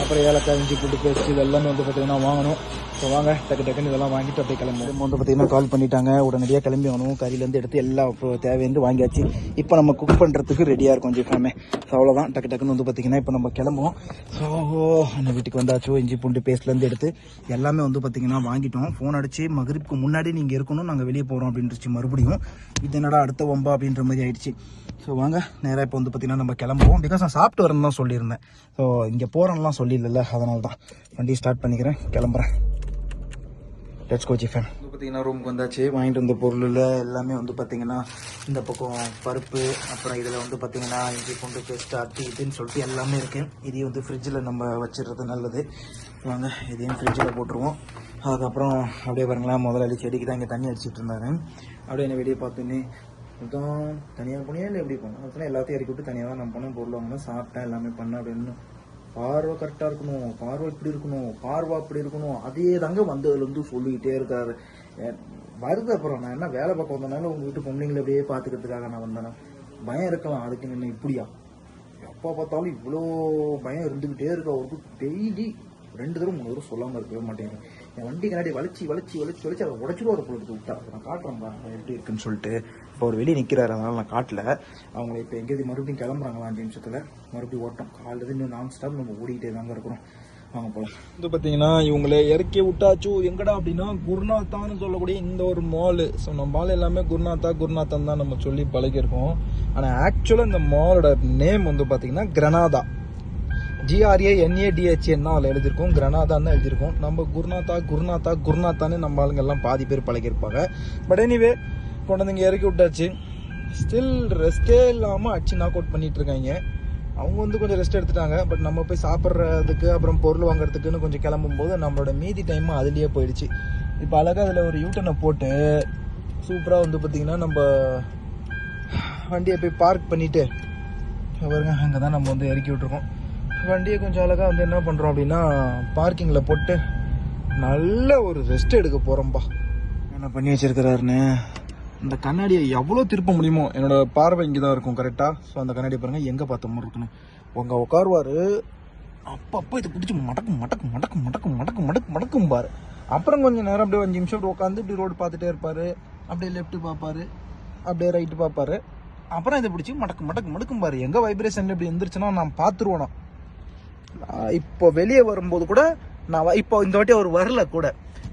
அப்புறம் ஏலக்காய் இஞ்சி போட்டு பேஸ்ட் இது எல்லாமே வந்து பார்த்தீங்கன்னா வாங்கணும். ஸோ வாங்க டக்கு டக்குன்னு இதெல்லாம் வாங்கிட்டு அப்படியே கிளம்புவோம். வந்து பார்த்தீங்கன்னா கால் பண்ணிட்டாங்க. உடனடியாக கிளம்பி வாங்கணும் கறியிலேருந்து எடுத்து எல்லா தேவையிருந்து வாங்கியாச்சு. இப்போ நம்ம குக் பண்ணுறதுக்கு ரெடியாக இருக்கும் ஜிஃபாமே ஸோ அவ்வளோதான் டக்கு டக்குன்னு வந்து பார்த்தீங்கன்னா இப்போ நம்ம கிளம்புவோம். ஸோ அந்த வீட்டுக்கு வந்தாச்சோ. இஞ்சி பூண்டு பேஸ்ட்லேருந்து எடுத்து எல்லாமே வந்து பார்த்தீங்கன்னா வாங்கிட்டோம். ஃபோன் அடிச்சு மகரிப்புக்கு முன்னாடி நீங்கள் இருக்கணும். நாங்கள் வெளியே போகிறோம் அப்படின்ட்டுச்சு மறுபடியும். இது என்னடா அடுத்த ஒம்பா அப்படின்ற மாதிரி ஆயிடுச்சு. ஸோ வாங்க நேராக இப்போ வந்து பார்த்தீங்கன்னா நம்ம கிளம்புவோம். பிகாஸ் நான் சாப்பிட்டு வரேன்னு தான் சொல்லியிருந்தேன். ஸோ இங்கே போகிறேன்லாம் சொல்லிடல அதனால தான் வண்டி ஸ்டார்ட் பண்ணிக்கிறேன். கிளம்புறேன். லெட்ஸ் கோ ஜிஃபன் வந்து பார்த்தீங்கன்னா ரூமுக்கு வந்தாச்சு. வாங்கிட்டு வந்த பொருளில் எல்லாமே வந்து பார்த்தீங்கன்னா இந்த பக்கம் பருப்பு அப்புறம் இதில் வந்து பார்த்தீங்கன்னா இஞ்சி பூண்டு பேஸ்ட் அட்டி இதுன்னு சொல்லிட்டு எல்லாமே இருக்குது இதையும் வந்து ஃப்ரிட்ஜில் நம்ம வச்சிடுறது நல்லது. வாங்க இதையும் ஃப்ரிட்ஜில் போட்டுருவோம். அதுக்கப்புறம் அப்படியே பாருங்களேன் முதலாளி செடிக்கு தான் இங்கே தண்ணி அடிச்சிட்டு இருந்தாங்க அப்படியே என்ன வெளியே பார்த்தோன்னே மொத்தம் தனியாக போனியா இல்லை எப்படி போனோம்? அதெல்லாம் எல்லாத்தையும் இறக்கி விட்டு தனியாக தான் நான் போனேன் பொருள் வாங்கினேன் சாப்பிட்டேன் எல்லாமே பண்ணேன் அப்படின்னு பார்வை கரெக்டாக இருக்கணும் பார்வை இப்படி இருக்கணும் பார்வை அப்படி இருக்கணும். அதே தாங்க வந்ததுலேருந்து சொல்லிக்கிட்டே இருக்காரு. வருது அப்புறம் நான் என்ன வேலை பார்க்க வந்தனால உங்கள் வீட்டு பொம்பளைங்களை அப்படியே பார்த்துக்கிறதுக்காக நான் வந்தேன்? பயம் இருக்கலாம் அதுக்கு என்ன இப்படியா? எப்போ பார்த்தாலும் இவ்வளோ பயம் இருந்துக்கிட்டே இருக்கு. அவருக்கு டெய்லி ரெண்டு தடவை மூணு தடவை சொல்லாமல் இருக்கவே மாட்டேங்க என் வண்டி கண்ணாடி வலிச்சு வலிச்சு வலிச்சு வலிச்சு அதை உடச்சிடுவார் பொழுது விட்டா. நான் காட்டுறேன் எப்படி இருக்குன்னு சொல்லிட்டு. இப்போ அவர் வெளியே நிற்கிறாரு அதனால நான் காட்டல. அவங்கள இப்போ எங்கேயும் மறுபடியும் கிளம்புறாங்களா அஞ்சு நிமிஷத்தில் மறுபடியும் ஓட்டம். காலையில் இன்னும் நான் ஸ்டாப் நம்ம ஓடிக்கிட்டே தாங்க இருக்கிறோம். வாங்க போகலாம் வந்து பார்த்தீங்கன்னா இவங்களே இறக்கி விட்டாச்சு. எங்கடா அப்படின்னா குருநாத்தான்னு சொல்லக்கூடிய இந்த ஒரு மால் ஸோ நம்ம மால் எல்லாமே குருநாத்தா குருநாத்தான் தான் நம்ம சொல்லி பழகியிருக்கோம். ஆனால் ஆக்சுவலாக இந்த மாலோட நேம் வந்து பார்த்தீங்கன்னா கிரனாதா. ஜிஆர்ஏ என்ஏடிஹெச்என்னா அதில் எழுதியிருக்கோம். கிரனாதான் தான் எழுதியிருக்கோம். நம்ம குருநாத்தா குருநாத்தா குருநாத்தான்னு நம்ம ஆளுங்க எல்லாம் பாதி பேர் பழகிருப்பாங்க பட் எனிவே கொண்டு வந்து இங்கே இறக்கி விட்டாச்சு. ஸ்டில் ரெஸ்ட்டே இல்லாமல் அடிச்சு நாக் அவுட் பண்ணிட்டு இருக்காங்க. அவங்க வந்து கொஞ்சம் ரெஸ்ட் எடுத்துட்டாங்க. பட் நம்ம போய் சாப்பிட்றதுக்கு அப்புறம் பொருள் வாங்குறதுக்குன்னு கொஞ்சம் கிளம்பும்போது நம்மளோட மீதி டைம் அதுலேயே போயிடுச்சு. இப்போ அழகாக அதில் ஒரு யூட்டனை போட்டு சூப்பராக வந்து பார்த்திங்கன்னா நம்ம வண்டியை போய் பார்க் பண்ணிவிட்டு பாருங்க அங்கே தான் நம்ம வந்து இறக்கி விட்ருக்கோம் வண்டியை கொஞ்சம் அழகாக வந்து என்ன பண்ணுறோம் அப்படின்னா பார்க்கிங்கில் போட்டு நல்ல ஒரு ரெஸ்ட் எடுக்க போகிறோம்ப்பா என்ன பண்ணி வச்சிருக்கிறாருன்னு? இந்த கண்ணாடியை எவ்வளோ திருப்ப முடியுமோ என்னோடய பார்வை இங்கே தான் இருக்கும் கரெக்டாக ஸோ அந்த கண்ணாடியை பாருங்கள் எங்கே பார்த்த மாதிரி இருக்குன்னு. உங்கள் உட்காருவார். அப்பப்போ இதை பிடிச்சி மடக்கும் மடக்கும் மடக்கும் மடக்கும் மடக்கும் மடக்கு மடக்கும் பாரு அப்புறம் கொஞ்சம் நேரம் அப்படியே அஞ்சு நிமிஷம் அப்படி உட்காந்து இப்படி ரோடு பார்த்துட்டே இருப்பார். அப்படியே லெஃப்ட்டு பார்ப்பாரு. அப்படியே ரைட்டு பார்ப்பாரு. அப்புறம் இதை பிடிச்சி மடக்கு மடக்கு மடக்கும் பாரு எங்கே வைப்ரேஷன் இப்படி எந்திரிச்சுன்னா நான் பார்த்துருவோம் இப்போ வெளியே வரும்போது கூட நான் இப்போ இந்த வாட்டி அவர் வரல கூட.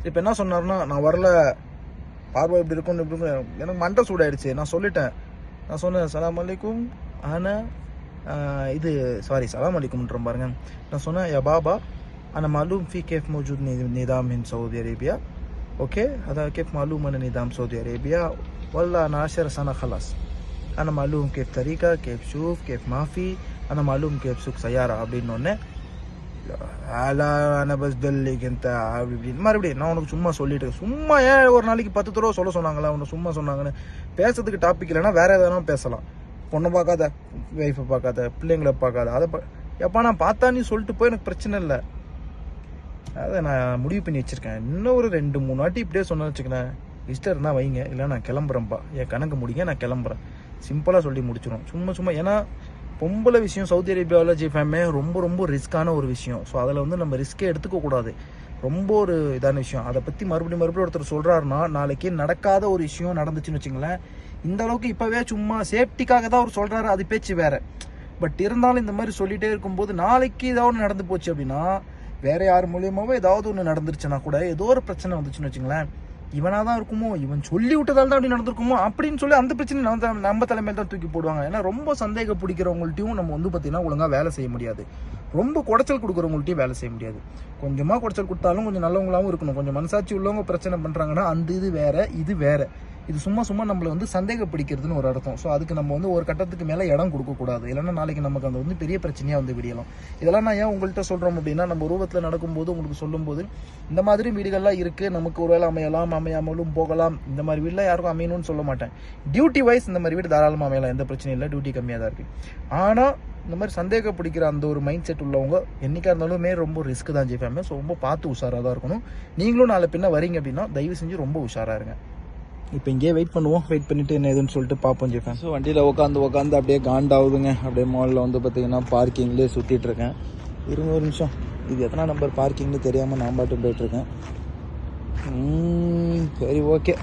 இப்போ என்ன சொன்னார்னா நான் வரல பார்வை இப்படி இருக்கும் இப்படி இருக்கும் எனக்கு மண்டை சூடாயிடுச்சு. நான் சொல்லிட்டேன். நான் சொன்னேன் சலாம் அலைக்கும். ஆனால் இது சாரி சலாம் அலைக்கும்ன்ற பாருங்க. நான் சொன்னேன் யா பாபா ஆனால் மாலூம் ஃபி கேஃப் மௌஜூத் நிதாம் இன் சவுதி அரேபியா? ஓகே அதான் கேஃப் மாலூம் அன நிதாம் சவுதி அரேபியா? வல்லா நாஷர் சனா ஹலாஸ் ஆனால் மாலூம் கேஃப் தரீகா கேஃப் ஷூஃப் கேஃப் மாஃபி ஆனால் மாலூம் கேஃப் சுக் சையாரா? அப்படின்னு ஒன்று பஸ் டெல்லிக்கு இந்த அப்படி இப்படின்னு மறுபடியும் நான் உனக்கு சும்மா சொல்லிட்டு சும்மா ஏன் ஒரு நாளைக்கு பத்து தடவை சொல்ல சொன்னாங்களா? உனக்கு சும்மா சொன்னாங்கன்னு. பேசுறதுக்கு டாபிக் இல்லைன்னா வேற எதனா பேசலாம். பொண்ணை பார்க்காத ஒய்ஃபை பார்க்காத பிள்ளைங்களை பார்க்காத. அதை எப்பா நான் பார்த்தா நீ சொல்லிட்டு போய் எனக்கு பிரச்சனை இல்லை. அதை நான் முடிவு பண்ணி வச்சிருக்கேன். இன்னும் ஒரு ரெண்டு மூணு வாட்டி இப்படியே சொன்ன வச்சுக்கிறேன் இஷ்டம் இருந்தால் வைங்க. இல்லை நான் கிளம்புறேன்ப்பா. என் கணக்கு முடிங்க நான் கிளம்புறேன். சிம்பிளாக சொல்லி முடிச்சிடும் சும்மா சும்மா. ஏன்னா பொம்பளை விஷயம் சவுதி அரேபியாவில் ஜிஃபேமே ரொம்ப ரொம்ப ரிஸ்க்கான ஒரு விஷயம். ஸோ அதில் வந்து நம்ம ரிஸ்க்கே எடுத்துக்கக்கூடாது ரொம்ப ஒரு இதான விஷயம். அதை பற்றி மறுபடியும் மறுபடியும் ஒருத்தர் சொல்கிறாருன்னா நாளைக்கு நடக்காத ஒரு விஷயம் நடந்துச்சுன்னு வச்சுங்களேன் இந்த அளவுக்கு இப்போவே சும்மா சேஃப்டிக்காக தான் அவர் சொல்கிறாரு அது பேச்சு வேறு. பட் இருந்தாலும் இந்த மாதிரி சொல்லிகிட்டே இருக்கும்போது நாளைக்கு ஏதாவது ஒன்று நடந்து போச்சு அப்படின்னா வேறு யார் மூலியமாகவோ ஏதாவது ஒன்று நடந்துருச்சுன்னா கூட ஏதோ ஒரு பிரச்சனை வந்துச்சுன்னு வச்சுங்களேன் இவனா தான் இருக்குமோ இவன் சொல்லி விட்டதால் தான் அப்படி நடந்திருக்குமோ அப்படின்னு சொல்லி அந்த பிரச்சனை நம்ம நம்ம தலைமையில் தான் தூக்கி போடுவாங்க. ஏன்னா ரொம்ப சந்தேக பிடிக்கிறவங்கள்ட்டையும் நம்ம வந்து பார்த்தீங்கன்னா ஒழுங்காக வேலை செய்ய முடியாது. ரொம்ப குடைச்சல் கொடுக்குறவங்கள்ட்டையும் வேலை செய்ய முடியாது. கொஞ்சமாக குடைச்சல் கொடுத்தாலும் கொஞ்சம் நல்லவங்களாகவும் இருக்கணும். கொஞ்சம் மனசாட்சி உள்ளவங்க பிரச்சனை பண்ணுறாங்கன்னா அந்த இது வேற இது வேற. இது சும்மா சும்மா நம்மளை வந்து சந்தேகப்பிடிக்கிறதுன்னு ஒரு அர்த்தம். ஸோ அதுக்கு நம்ம வந்து ஒரு கட்டத்துக்கு மேலே இடம் கொடுக்கக்கூடாது. இல்லைன்னா நாளைக்கு நமக்கு அந்த வந்து பெரிய பிரச்சனையாக வந்து விடியலாம். இதெல்லாம் நான் ஏன் உங்கள்கிட்ட சொல்கிறோம் அப்படின்னா நம்ம உருவத்தில் நடக்கும்போது உங்களுக்கு சொல்லும்போது இந்த மாதிரி வீடுகள்லாம் இருக்குது நமக்கு ஒருவேளை அமையலாம் அமையாமலும் போகலாம் இந்த மாதிரி வீடெலாம் யாருக்கும் அமையணும்னு சொல்ல மாட்டேன். டியூட்டி வைஸ் இந்த மாதிரி வீடு தாராளமாக அமையலாம் எந்த பிரச்சனையும் இல்லை டியூட்டி கம்மியாக தான் இருக்குது ஆனால் இந்த மாதிரி சந்தேகப்பிடிக்கிற அந்த ஒரு மைண்ட் செட் உள்ளவங்க என்றைக்காக இருந்தாலுமே ரொம்ப ரிஸ்க் தான் ஜெயிப்பாங்க. ஸோ ரொம்ப பார்த்து உஷாராக தான் இருக்கணும். நீங்களும் நாளை பின்ன வரீங்க அப்படின்னா தயவு செஞ்சு ரொம்ப உஷாராக இருங்க. இப்போ இங்கேயே வெயிட் பண்ணுவோம். வெயிட் பண்ணிட்டு என்ன ஏதுன்னு சொல்லிட்டு பார்ப்போம் ஜெஃபேன் ஸோ வண்டியில் உட்காந்து உட்காந்து அப்படியே காண்டாகுதுங்க. அப்படியே மாலில் வந்து பார்த்தீங்கன்னா பார்க்கிங்லேயே சுற்றிட்டு இருக்கேன். இருங்க ஒரு நிமிஷம். இது எத்தனை நம்பர் பார்க்கிங்னு தெரியாமல் நான் பாட்டு போயிட்டுருக்கேன். சரி ஓகே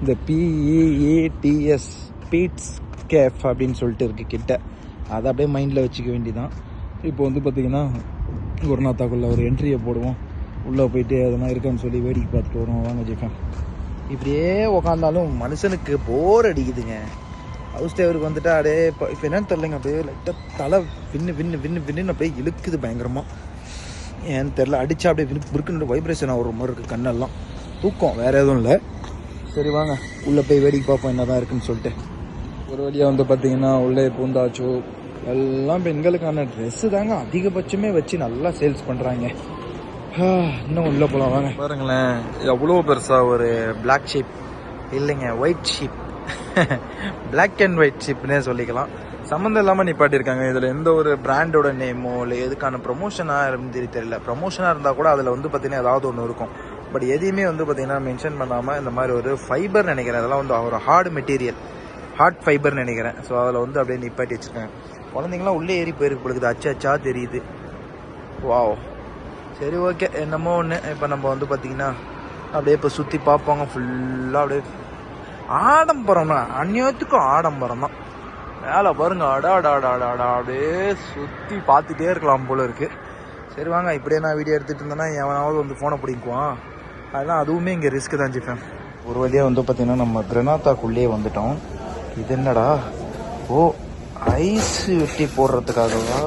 இந்த பிஇஏடிஎஸ் பீட்ஸ் கேஃப் அப்படின்னு சொல்லிட்டு இருக்கு கிட்ட. அதை அப்படியே மைண்டில் வச்சுக்க வேண்டிதான். இப்போ வந்து பார்த்தீங்கன்னா குருநாத்தாக்குள்ளே ஒரு என்ட்ரியை போடுவோம். உள்ளே போயிட்டு அதெல்லாம் இருக்கான்னு சொல்லி வேடிக்கை பார்த்துட்டு வருவோம். வாங்க ஜெஃபேன் இப்படியே உக்காந்தாலும் மனுஷனுக்கு போர் அடிக்குதுங்க. ஹவுஸ் டேவருக்கு வந்துட்டு அப்படியே இப்போ இப்போ என்னன்னு தெரிலங்க அப்படியே லைட்டாக தலை வின்னு வின்னு வின்னு வின்னு அப்படியே இழுக்குது பயங்கரமாக ஏன்னு தெரில அடிச்சா அப்படியே விருக்கு விருக்குன்னு வைப்ரேஷன் ஆகிற மாதிரி இருக்குது கண்ணெல்லாம். தூக்கம் வேறு எதுவும் இல்லை. சரி வாங்க. உள்ளே போய் வேடிக்கை பார்ப்போம் என்ன தான் இருக்குன்னு சொல்லிட்டு. ஒரு வழியாக வந்து பார்த்தீங்கன்னா உள்ளே பூந்தாச்சோ எல்லாம் பெண்களுக்கான ட்ரெஸ்ஸு தாங்க அதிகபட்சமே வச்சு நல்லா சேல்ஸ் பண்ணுறாங்க இன்னும் உள்ளே போகலாம் வாங்க. பாருங்களேன் எவ்வளோ பெருசாக ஒரு பிளாக் ஷீப் இல்லைங்க white sheep black and white ஷீப்னே சொல்லிக்கலாம். சம்மந்தம் இல்லாமல் நிப்பாட்டியிருக்காங்க. இதில் எந்த ஒரு பிராண்டோட நேமோ இல்லை எதுக்கான ப்ரொமோஷனாக இருந்து தெரியல. ப்ரொமோஷனாக இருந்தால் கூட அதில் வந்து பார்த்தீங்கன்னா ஏதாவது ஒன்று இருக்கும். பட் எதையுமே வந்து பார்த்தீங்கன்னா மென்ஷன் பண்ணாமல் இந்த மாதிரி ஒரு ஃபைபர் நினைக்கிறேன். அதெல்லாம் வந்து ஒரு ஹார்டு மெட்டீரியல் ஹார்ட் ஃபைபர் நினைக்கிறேன். ஸோ அதில் வந்து அப்படியே நிப்பாட்டி வச்சுருக்காங்க. குழந்தைங்களாம் உள்ளே ஏறி போயிருக்கு பொழுது அச்சு அச்சா தெரியுது. வாவ் சரி ஓகே என்னமோ ஒன்று இப்போ நம்ம வந்து பார்த்தீங்கன்னா அப்படியே இப்போ சுற்றி பார்ப்பாங்க. ஃபுல்லாக அப்படியே ஆடம்பரம்னா அந்நியத்துக்கும் ஆடம்பரம் தான் மேலே பாருங்க அடா அப்படியே சுற்றி பார்த்துட்டே இருக்கலாம் போல இருக்கு. சரி வாங்க. இப்படியே நான் வீடியோ எடுத்துகிட்டு இருந்தேன்னா எவனாவது வந்து ஃபோனை பிடிக்குவான் அதெல்லாம் அதுவுமே இங்கே ரிஸ்க்கு தான் ஜிப்பேன் ஒரு வழியாக வந்து பார்த்தீங்கன்னா நம்ம கிரனாத்தாக்குள்ளேயே வந்துட்டோம். இது என்னடா? ஓ ஐஸ் வெட்டி போடுறதுக்காகவா?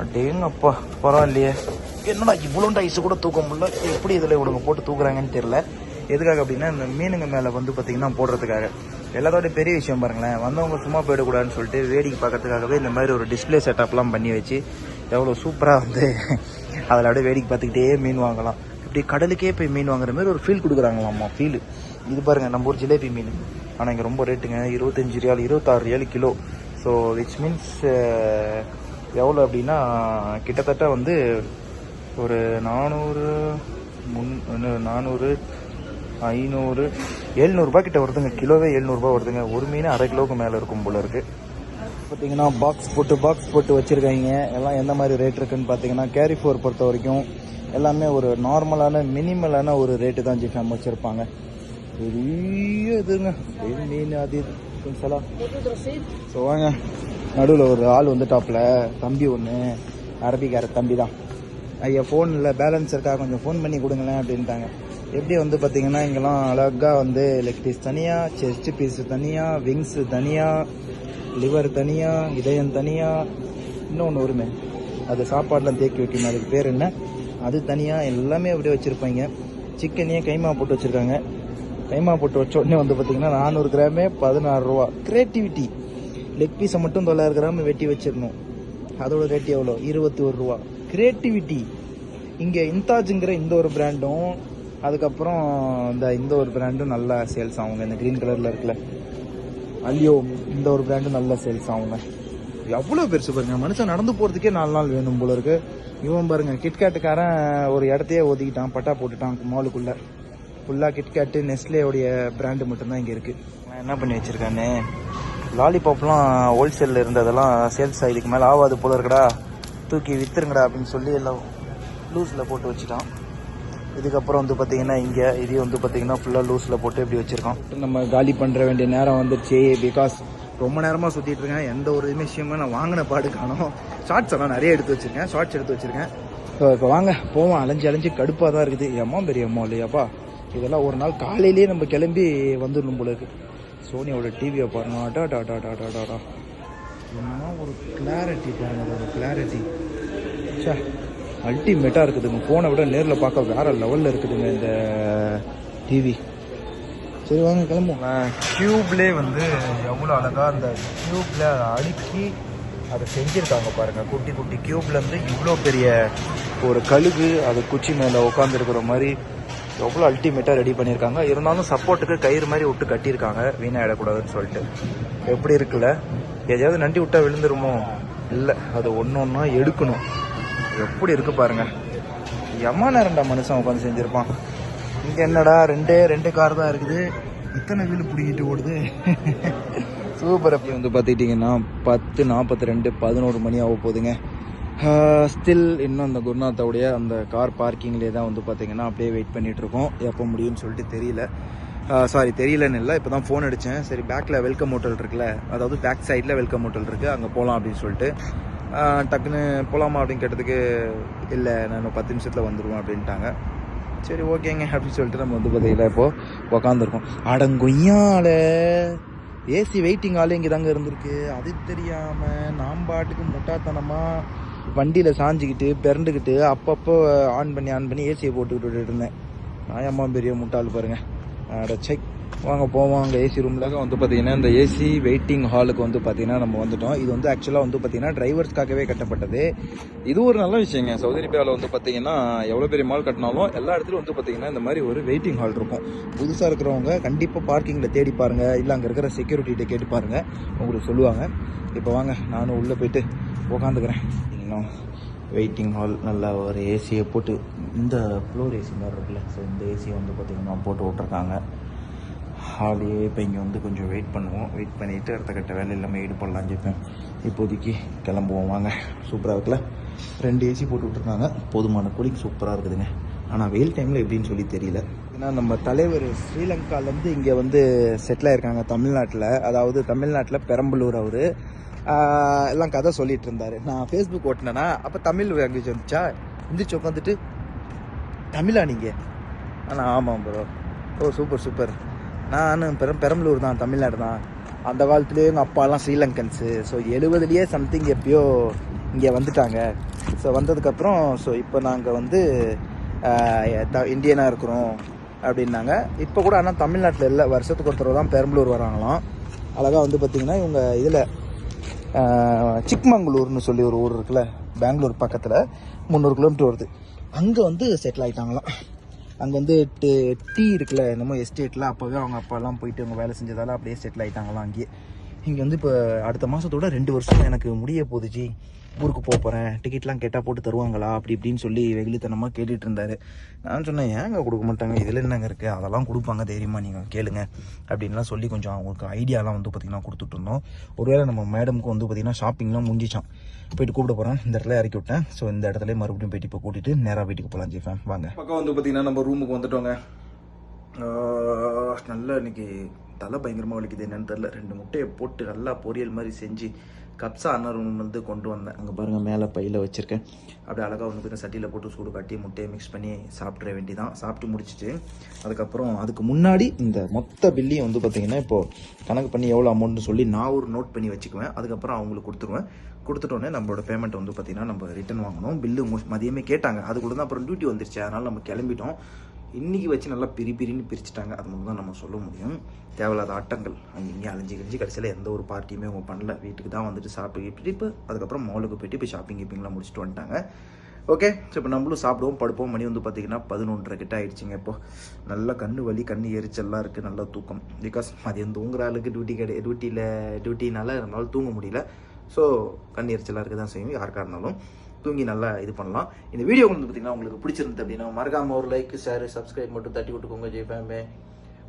அப்படிங்கப்பா பரவாயில்லையே. என்னடா இவ்வளோண்டு ஐஸ் கூட தூக்க முடியல? எப்படி இதில் இவங்க போட்டு தூக்குறாங்கன்னு தெரியல. எதுக்காக அப்படின்னா இந்த மீனுங்க மேலே வந்து பார்த்தீங்கன்னா போடுறதுக்காக. எல்லாத்தோட பெரிய விஷயம் பாருங்களேன். வந்தவங்க சும்மா போயிடக்கூடாதுன்னு சொல்லிட்டு வேடிக்கை பார்க்கறதுக்காகவே இந்த மாதிரி ஒரு டிஸ்ப்ளே செட்டப்லாம் பண்ணி வச்சு எவ்வளோ சூப்பராக வந்து அதில் அப்படியே வேடிக்கை பார்த்துக்கிட்டே மீன் வாங்கலாம். இப்படி கடலுக்கே போய் மீன் வாங்குற மாதிரி ஒரு ஃபீல் கொடுக்குறாங்களாம்மா ஃபீல் இது பாருங்க நம்ம ஊர் ஜிலேபி மீன். ஆனால் இங்கே ரொம்ப ரேட்டுங்க இருபத்தஞ்சு ரியால் இருபத்தாறு riyal kilo. So which means எவ்வளோ அப்படின்னா கிட்டத்தட்ட வந்து ஒரு நானூறு முன் நானூறு ஐநூறு எழுநூறுபா கிட்ட வருதுங்க. கிலோவே எழுநூறுபா வருதுங்க. ஒரு மீன் அரை கிலோவுக்கு மேலே இருக்கும் போல இருக்கு. பார்த்தீங்கன்னா பாக்ஸ் போட்டு பாக்ஸ் போட்டு வச்சுருக்காங்க. எல்லாம் எந்த மாதிரி ரேட் இருக்குன்னு பார்த்தீங்கன்னா கேரி ஃபோர் பொறுத்த வரைக்கும் எல்லாமே ஒரு நார்மலான மினிமலான ஒரு ரேட்டு தான் ஜிஃபாம் வச்சுருப்பாங்க. பெரிய இதுங்க. மீன் அது இது ஸோ வாங்க நடுவில் ஒரு ஆள் வந்து டாப்பில் தம்பி ஒன்று அரபிக்கார தம்பி தான் ஐயா ஃபோனில் பேலன்ஸ் இருக்கா கொஞ்சம் ஃபோன் பண்ணி கொடுங்களேன் அப்படின்ட்டாங்க. எப்படி வந்து பார்த்தீங்கன்னா இங்கெல்லாம் அழகாக வந்து லெக் பீஸ் தனியாக செஸ்ட் பீஸ் தனியாக விங்ஸ் தனியாக லிவர் தனியாக இதயம் தனியாக இன்னொன்று ஒருமே. அது சாப்பாடெலாம் தேக்கி வைக்கணும். அதுக்கு பேர் என்ன? அது தனியாக எல்லாமே அப்படியே வச்சுருப்பாங்க. சிக்கனையே கைமா போட்டு வச்சுருக்காங்க. கைமா போட்டு வச்ச உடனே வந்து பார்த்தீங்கன்னா நானூறு கிராமே பதினாறு ரூபா. கிரியேட்டிவிட்டி லெக் பீஸை மட்டும் தொள்ளாயிரம் கிராம் வெட்டி வச்சிடணும். அதோட ரேட் எவ்வளோ? இருபத்தி ஒரு ரூபா. கிரியேட்டிவிட்டி இங்கே இன்தாஜுங்கிற இந்த ஒரு பிராண்டும் அதுக்கப்புறம் இந்த இந்த ஒரு பிராண்டும் நல்லா சேல்ஸ் ஆகுங்க. இந்த க்ரீன் கலரில் இருக்குல்ல அல்லியோ இந்த ஒரு பிராண்டும் நல்லா சேல்ஸ் ஆகுங்க. எவ்வளோ பெருசு பாருங்க. மனுஷன் நடந்து போகிறதுக்கே நாலு நாள் வேணும் போல இருக்கு. இவன் பாருங்க கிட்கேட்டுக்காரன் ஒரு இடத்தையே ஒதுக்கிட்டான். பட்டா போட்டுட்டான் மாலுக்குள்ளே ஃபுல்லாக கிட்கேட்டு நெஸ்லேயோடைய பிராண்டு மட்டும்தான் இங்கே இருக்குது நான் என்ன பண்ணி வச்சிருக்கானே? லாலிபாப்லாம் ஹோல்சேலில் இருந்ததெல்லாம் சேல்ஸ் இதுக்கு மேலே ஆகாது போல இருக்கடா. தூக்கி விற்றுருங்கடா அப்படின்னு சொல்லி எல்லாம் லூஸில் போட்டு வச்சுட்டோம் இதுக்கப்புறம் வந்து பார்த்தீங்கன்னா இங்கே இதே வந்து பார்த்தீங்கன்னா ஃபுல்லாக லூஸில் போட்டு இப்படி வச்சுருக்கோம் நம்ம காலி பண்ணுற வேண்டிய நேரம் வந்துருச்சு பிகாஸ் ரொம்ப நேரமாக சுற்றிட்டு இருக்கேன். எந்த ஒரு விஷயமும் நான் வாங்கின பாடு காணும். ஷார்ட்ஸ் எல்லாம் நிறைய எடுத்து வச்சிருக்கேன் ஷார்ட்ஸ் எடுத்து வச்சுருக்கேன். ஸோ இப்போ வாங்க போவோம். அலைஞ்சு அலைஞ்சு கடுப்பாக தான் இருக்குது. எம்மா பெரிய அம்மா இல்லையாப்பா? இதெல்லாம் ஒரு நாள் காலையிலேயே நம்ம கிளம்பி வந்துடணும் போலருக்கு சோனியோட டிவியை பாருங்க. டா டா டா. டா ஒரு கிளாரிட்டி பாருங்க அதோட கிளாரிட்டி சே அல்டிமேட்டாக இருக்குதுங்க. ஃபோனை விட நேரில் பார்க்க வேற லெவலில் இருக்குதுங்க இந்த டிவி சரி வாங்க கிளம்புவோம். க்யூப்லே வந்து எவ்வளோ அழகாக அந்த க்யூப்பில் அடுக்கி அதை செஞ்சுருக்காங்க பாருங்கள் குட்டி குட்டி க்யூப்லேருந்து இவ்வளோ பெரிய ஒரு கழுகு அது குச்சி மேலே உட்காந்துருக்கிற மாதிரி எவ்வளோ அல்டிமேட்டாக ரெடி பண்ணியிருக்காங்க இருந்தாலும் சப்போர்ட்டுக்கு கயிறு மாதிரி விட்டு கட்டியிருக்காங்க. வீணாகிடக்கூடாதுன்னு சொல்லிட்டு. எப்படி இருக்குல்ல? எதையாவது நண்டி விட்டா விழுந்துருமோ? இல்லை அது ஒன்று ஒன்றா எடுக்கணும். எப்படி இருக்கு பாருங்க. எம்மா நேரம்டா மனுஷன் உட்காந்து செஞ்சிருப்பான். இங்க என்னடா ரெண்டே ரெண்டு கார் தான் இருக்குது. இத்தனை வீடு பிடிக்கிட்டு ஓடுது. சூப்பர் அப்படி வந்து பார்த்துக்கிட்டிங்கன்னா பத்து நாற்பத்தி ரெண்டு பதினோரு மணி ஆக போகுதுங்க. ஸ்டில் இன்னும் அந்த குருநாத்தோடைய அந்த கார் பார்க்கிங்லேயே தான் வந்து பார்த்தீங்கன்னா அப்படியே வெயிட் பண்ணிட்டு இருக்கோம். எப்போ முடியும்னு சொல்லிட்டு தெரியல. சாரி தெரியலன்னு இல்லை. இப்போ தான் ஃபோன் அடித்தேன் சரி பேக்கில் வெல்கம் ஹோட்டல் இருக்குல்ல. அதாவது பேக் சைடில் வெல்கம் ஹோட்டல் இருக்குது அங்கே போகலாம் அப்படின்னு சொல்லிட்டு. டக்குன்னு போகலாமா அப்படின்னு கேட்டதுக்கு இல்லை நான் இன்னும் பத்து நிமிஷத்தில் வந்துடுவேன் அப்படின்ட்டாங்க. சரி ஓகேங்க அப்படின்னு சொல்லிட்டு நம்ம வந்து பார்த்தீங்கன்னா இப்போது உக்காந்துருக்கோம். அடங்கொய்யால ஏசி வெயிட்டிங் ஆளே இங்கே தாங்க இருந்திருக்கு. அது தெரியாமல் நாம் பாட்டுக்கு முட்டாத்தனமாக வண்டியில் சாஞ்சிக்கிட்டு பிறண்டுக்கிட்டு அப்பப்போ ஆன் பண்ணி ஆன் பண்ணி ஏசியை போட்டுக்கிட்டு இருந்தேன். நான் அம்மா பெரிய முட்டாள் பாருங்கள் செக் வாங்க போவோம் அங்கே ஏசி ரூமில் வந்து பார்த்தீங்கன்னா இந்த ஏசி வெயிட்டிங் ஹாலுக்கு வந்து பார்த்தீங்கன்னா நம்ம வந்துட்டோம். இது வந்து ஆக்சுவலாக வந்து பார்த்தீங்கன்னா டிரைவர்ஸ்க்காகவே கட்டப்பட்டது. இது ஒரு நல்ல விஷயங்க. சவுதி அரேபியாவில் வந்து பார்த்தீங்கன்னா எவ்வளோ பெரிய மால் கட்டினாலும் எல்லா இடத்துலையும் வந்து பார்த்தீங்கன்னா இந்த மாதிரி ஒரு வெயிட்டிங் ஹால் இருக்கும். புதுசாக இருக்கிறவங்க கண்டிப்பாக பார்க்கிங்கில் தேடி பாருங்கள் இல்லை அங்கே இருக்கிற செக்யூரிட்டிகிட்ட கேட்டு பாருங்கள் உங்களுக்கு சொல்லுவாங்க. இப்போ வாங்க நானும் உள்ளே போயிட்டு உக்காந்துக்கிறேன். இன்னும் வெயிட்டிங் ஹால் நல்லா ஒரு ஏசியை போட்டு இந்த ஃப்ளோர் ஏசி மாதிரி இருக்குல்ல ஸோ இந்த ஏசியை வந்து பார்த்திங்கன்னா போட்டு விட்ருக்காங்க ஹாலியே இப்போ இங்கே வந்து கொஞ்சம் வெயிட் பண்ணுவோம். வெயிட் பண்ணிவிட்டு அடுத்த கட்ட வேலை இல்லாமல் ஈடுபடலாம் ஜெப்பேன் இப்போதைக்கு கிளம்புவோம் வாங்க. சூப்பராக இருக்குல்ல? ரெண்டு ஏசி போட்டு விட்ருக்காங்க போதுமான கூலிங் சூப்பராக இருக்குதுங்க. ஆனால் வெயில் டைமில் எப்படின்னு சொல்லி தெரியல. ஏன்னா நம்ம தலைவர் ஸ்ரீலங்காலேருந்து இங்கே வந்து செட்டில் ஆயிருக்காங்க தமிழ்நாட்டில். அதாவது தமிழ்நாட்டில் பெரம்பலூர் அவர். எல்லாம் கதை சொல்லிட்டு இருந்தாரு. நான் ஃபேஸ்புக் ஓட்டினேன்னா அப்போ தமிழ் லாங்குவேஜ் வந்துச்சா? எந்திரிச்சு உட்காந்துட்டு தமிழா நீங்கள் ஆனால் ஆமாம் ப்ரோ ஓ சூப்பர் சூப்பர் நான் பெரம் பெரம்பலூர் தான் தமிழ்நாடு தான். அந்த காலத்துலேயே எங்கள் அப்பாலாம் ஸ்ரீலங்கன்ஸு. ஸோ எழுபதுலேயே சம்திங் எப்பயோ இங்கே வந்துட்டாங்க. ஸோ வந்ததுக்கப்புறம் ஸோ இப்போ நாங்கள் வந்து இந்தியனாக இருக்கிறோம் அப்படின்னாங்க. இப்போ கூட ஆனால் தமிழ்நாட்டில் இல்லை. வருஷத்துக்கு ஒரு தடவை தான் பெரம்பலூர் வராங்களாம். அழகாக வந்து பார்த்திங்கன்னா இவங்க இதில் சிக்மங்களூர்னு சொல்லி ஒரு ஊர் இருக்குல்ல பெங்களூர் பக்கத்தில் முந்நூறு கிலோமீட்டர் வருது. அங்கே வந்து செட்டில் ஆகிட்டாங்களாம் அங்கே வந்து டீ- டீ இருக்குல்ல என்னமோ எஸ்டேட்டில் அப்போவே அவங்க அப்பாலாம் போயிட்டு அவங்க வேலை செஞ்சதால அப்படியே செட்டில் ஆகிட்டாங்களாம் அங்கேயே. இங்கே வந்து இப்போ அடுத்த மாதத்தோட ரெண்டு வருஷம் எனக்கு முடிய போகுதுஜி ஊருக்கு போக போகிறேன் டிக்கெட்லாம் கேட்டால் போட்டு தருவாங்களா? அப்படி இப்படின்னு சொல்லி வெகுளித்தனமாக கேட்டுட்டு இருந்தாரு. நான் சொன்னேன் ஏங்க கொடுக்க மாட்டாங்க? இதில் என்னங்க இருக்குது அதெல்லாம் கொடுப்பாங்க தைரியமாக நீங்கள் கேளுங்க. அப்படின்லாம் சொல்லி கொஞ்சம் அவங்களுக்கு ஐடியாலாம் வந்து பார்த்திங்கன்னா கொடுத்துட்டு இருந்தோம். ஒருவேளை நம்ம மேடமுக்கு வந்து பார்த்திங்கன்னா ஷாப்பிங்லாம் முடிஞ்சிச்சான் போயிட்டு கூப்பிட போகிறேன் இந்த இடத்துல இறக்கி விட்டேன். ஸோ இந்த இடத்துல மறுபடியும் போயிட்டு இப்போ கூட்டிட்டு நேராக வீட்டுக்கு போகலாம் ஜெய்ஃபேன் வாங்க. பக்கம் வந்து பார்த்திங்கன்னா நம்ம ரூமுக்கு வந்துட்டோங்க. நல்லா இன்னைக்கு தலை பயங்கரமாக வலிக்குது என்னன்னு தெரில ரெண்டு முட்டையை போட்டு நல்லா பொரியல் மாதிரி செஞ்சு கப்ஸா அன்னர் வந்து கொண்டு வந்தேன். அங்கே பாருங்கள் மேலே பையில் வச்சுருக்கேன். அப்படியே அழகாக வந்து பார்த்தீங்கன்னா சட்டியில் போட்டு சூடு காட்டி முட்டையை மிக்ஸ் பண்ணி சாப்பிட்ற வேண்டிதான். சாப்பிட்டு முடிச்சிட்டு அதுக்கப்புறம் அதுக்கு முன்னாடி இந்த மொத்த பில்லையும் வந்து பார்த்திங்கன்னா இப்போது கணக்கு பண்ணி எவ்வளோ அமௌண்ட்னு சொல்லி நான் ஒரு நோட் பண்ணி வச்சுக்குவேன். அதுக்கப்புறம் அவங்களுக்கு கொடுத்துருவேன். கொடுத்துட்டோன்னே நம்மளோட பேமெண்ட் வந்து பார்த்தீங்கன்னா நம்ம ரிட்டன் வாங்கணும். பில்லு மதியமே கேட்டாங்க. அதுக்குள்ள தான் அப்புறம் டியூட்டி வந்துருச்சு. அதனால் நம்ம கிளம்பிட்டோம். இன்னைக்கு வச்சு நல்லா பிரி பிரின்னு பிரிச்சுட்டாங்க. அது மட்டும் தான் நம்ம சொல்ல முடியும். தேவையில்லாத ஆட்டங்கள். அங்கே இங்கேயும் அழிஞ்சு கிழிஞ்சு கடைசியில் எந்த ஒரு பார்ட்டியுமே அவங்க பண்ணல. வீட்டுக்கு தான் வந்துட்டு சாப்பிட்டு இப்போ அதுக்கப்புறம் மாலுக்கு போயிட்டு இப்போ ஷாப்பிங் கிப்பிங்லாம் முடிச்சுட்டு வந்துட்டாங்க. ஓகே ஸோ இப்போ நம்மளும் சாப்பிடுவோம் படுப்போம். மணி வந்து பார்த்தீங்கன்னா பதினொன்றரை கிட்ட ஆயிடுச்சுங்க இப்போ. நல்லா கண்ணு வலி கண்ணு எரிச்சல்லாம் இருக்குது நல்லா தூக்கம். பிகாஸ் மதியம் தூங்குற ஆளுக்கு டியூட்டி கிடையாது டியூட்டியில் டியூட்டினால நம்மளால் தூங்க முடியல. ஸோ கண் எரிச்சலாக இருக்க தான் செய்யும். யாருக்காக இருந்தாலும். தூங்கி நல்லா இது பண்ணலாம். இந்த வீடியோ வந்து பார்த்தீங்கன்னா உங்களுக்கு பிடிச்சிருந்து அப்படின்னா மறக்காம ஒரு லைக் ஷேர் சப்ஸ்கிரைப் மட்டும் தட்டி விட்டுக்கோங்க ஜெய்ஃபேமே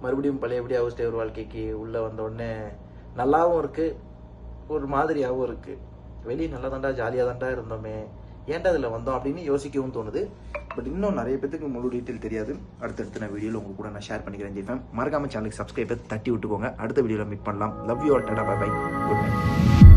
மறுபடியும் பழையபடி அவஸ்டே ஒரு வாழ்க்கைக்கு உள்ளே வந்த உடனே நல்லாவும் இருக்கு. ஒரு மாதிரியாகவும் இருக்கு. வெளியே நல்லா தாண்டா ஜாலியாக தாண்டா இருந்தோமே. ஏன்டா அதில் வந்தோம் அப்படின்னு யோசிக்கவும் தோணுது. பட் இன்னும் நிறைய பேத்துக்கு முழு டீட்டெயில் தெரியாது. அடுத்தடுத்து நான் வீடியோவில் உங்க கூட நான் ஷேர் பண்ணிக்கிறேன் ஜெய்ஃபேம் மறக்காம சேனலுக்கு சப்ஸ்கிரைப் தட்டி விட்டுக்கோங்க. அடுத்த வீடியோவில் மீட் பண்ணலாம். Love you all tata bye bye good night